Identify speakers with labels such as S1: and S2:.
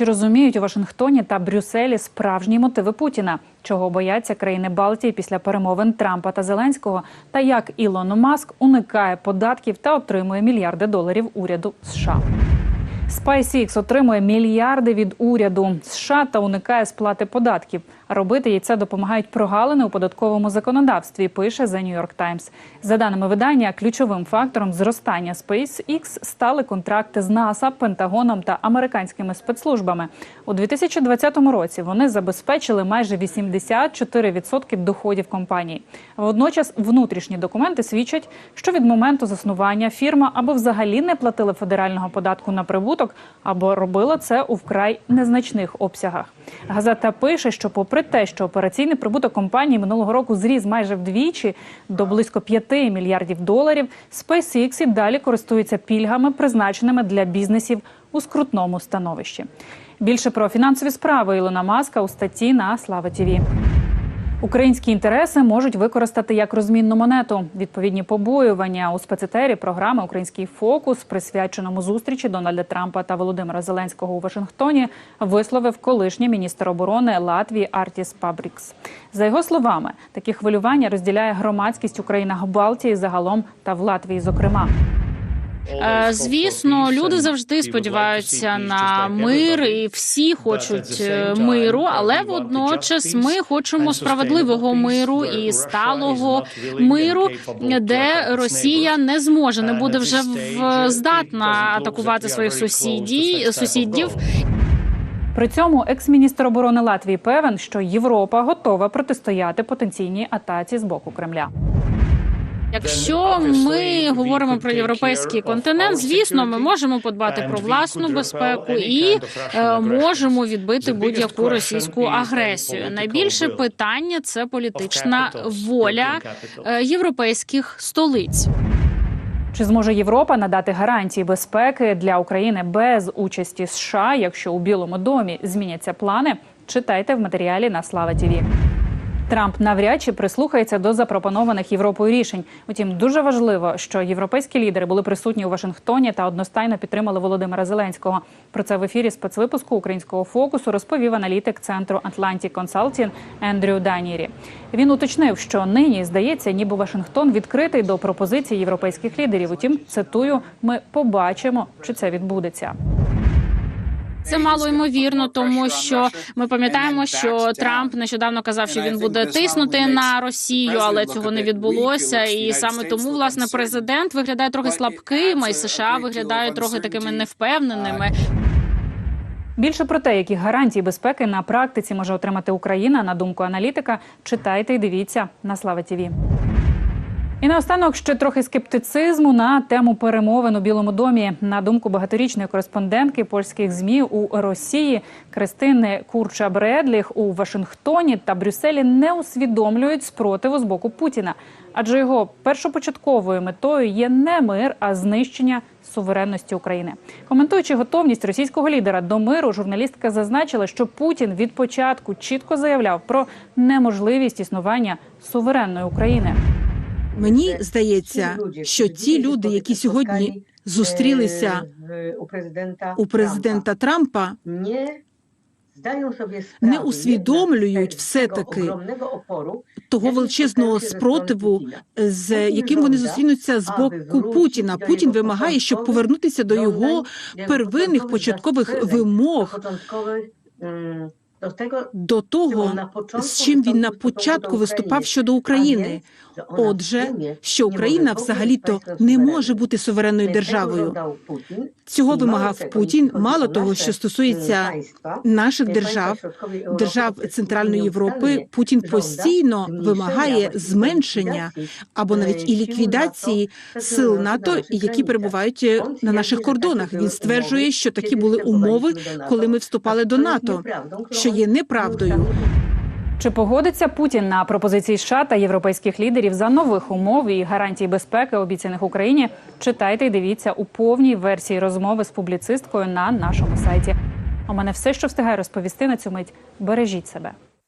S1: Чи розуміють у Вашингтоні та Брюсселі справжні мотиви Путіна? Чого бояться країни Балтії після перемовин Трампа та Зеленського? Та як Ілон Маск уникає податків та отримує мільярди доларів уряду США? SpaceX отримує мільярди від уряду США та уникає сплати податків. Робити їй це допомагають прогалини у податковому законодавстві. Пише The New York Times. За даними видання, ключовим фактором зростання SpaceX стали контракти з НАСА, Пентагоном та американськими спецслужбами. У 2020 році вони забезпечили майже 84% доходів компанії. Водночас внутрішні документи свідчать, що від моменту заснування фірма або взагалі не платила федерального податку на прибуток, або робила це у вкрай незначних обсягах. Газета пише, що попри те, що операційний прибуток компанії минулого року зріс майже вдвічі до близько 5 мільярдів доларів, SpaceX і далі користується пільгами, призначеними для бізнесів у скрутному становищі. Більше про фінансові справи Ілона Маска у статті на Слава ТІВІ. Українські інтереси можуть використати як розмінну монету. Відповідні побоювання у спецетері програми Український фокус, присвяченому зустрічі Дональда Трампа та Володимира Зеленського у Вашингтоні, висловив колишній міністр оборони Латвії Артіс Пабрікс. За його словами, такі хвилювання розділяє громадськість у країнах Балтії загалом та в Латвії, зокрема.
S2: Е, Звісно, люди завжди сподіваються на мир, і всі хочуть е, миру, але водночас ми хочемо справедливого миру і сталого миру, де Росія не зможе, не буде вже в- здатна атакувати своїх сусідів, сусідів.
S1: При цьому екс-міністр оборони Латвії певен, що Європа готова протистояти потенційній атаці з боку Кремля.
S2: Якщо ми говоримо про європейський континент, звісно, ми можемо подбати про власну безпеку і е, можемо відбити будь-яку російську агресію. Найбільше питання це політична воля е, європейських столиць.
S1: Чи зможе Європа надати гарантії безпеки для України без участі США, якщо у Білому домі зміняться плани? Читайте в матеріалі на Слава ТІВІ. Трамп навряд чи прислухається до запропонованих Європою рішень. Утім, дуже важливо, що європейські лідери були присутні у Вашингтоні та одностайно підтримали Володимира Зеленського. Про це в ефірі спецвипуску українського фокусу розповів аналітик центру Atlantic Consulting Ендрю Данірі. Він уточнив, що нині здається, ніби Вашингтон відкритий до пропозицій європейських лідерів. Утім, цитую, ми побачимо, чи це відбудеться.
S2: Це мало ймовірно, тому що ми пам'ятаємо, що Трамп нещодавно казав, що він буде тиснути на Росію, але цього не відбулося. І саме тому власне президент виглядає трохи слабким, й США виглядають трохи такими невпевненими.
S1: Більше про те, які гарантії безпеки на практиці може отримати Україна, на думку аналітика, читайте і дивіться на Слава ТІВІ. І наостанок ще трохи скептицизму на тему перемовин у Білому домі. На думку багаторічної кореспондентки польських змі у Росії Кристини Курча Бредліх у Вашингтоні та Брюсселі не усвідомлюють спротиву з боку Путіна, адже його першопочатковою метою є не мир, а знищення суверенності України. Коментуючи готовність російського лідера до миру, журналістка зазначила, що Путін від початку чітко заявляв про неможливість існування суверенної України.
S3: Мені здається, що ті люди, які сьогодні зустрілися у президента Трампа,
S4: не усвідомлюють все таки
S3: того величезного спротиву, з яким вони зустрінуться з боку Путіна. Путін вимагає, щоб повернутися до його первинних початкових вимог до того, з чим він на початку виступав щодо України. Отже, що Україна взагалі-то не може бути суверенною державою. Цього вимагав Путін. Мало того, що стосується наших держав, держав Центральної Європи, Путін постійно вимагає зменшення або навіть і ліквідації сил НАТО, які перебувають на наших кордонах. Він стверджує, що такі були умови, коли ми вступали до НАТО, що є неправдою.
S1: Чи погодиться Путін на пропозиції США та європейських лідерів за нових умов і гарантій безпеки, обіцяних Україні? Читайте і дивіться у повній версії розмови з публіцисткою на нашому сайті. У мене все, що встигаю розповісти на цю мить. Бережіть себе.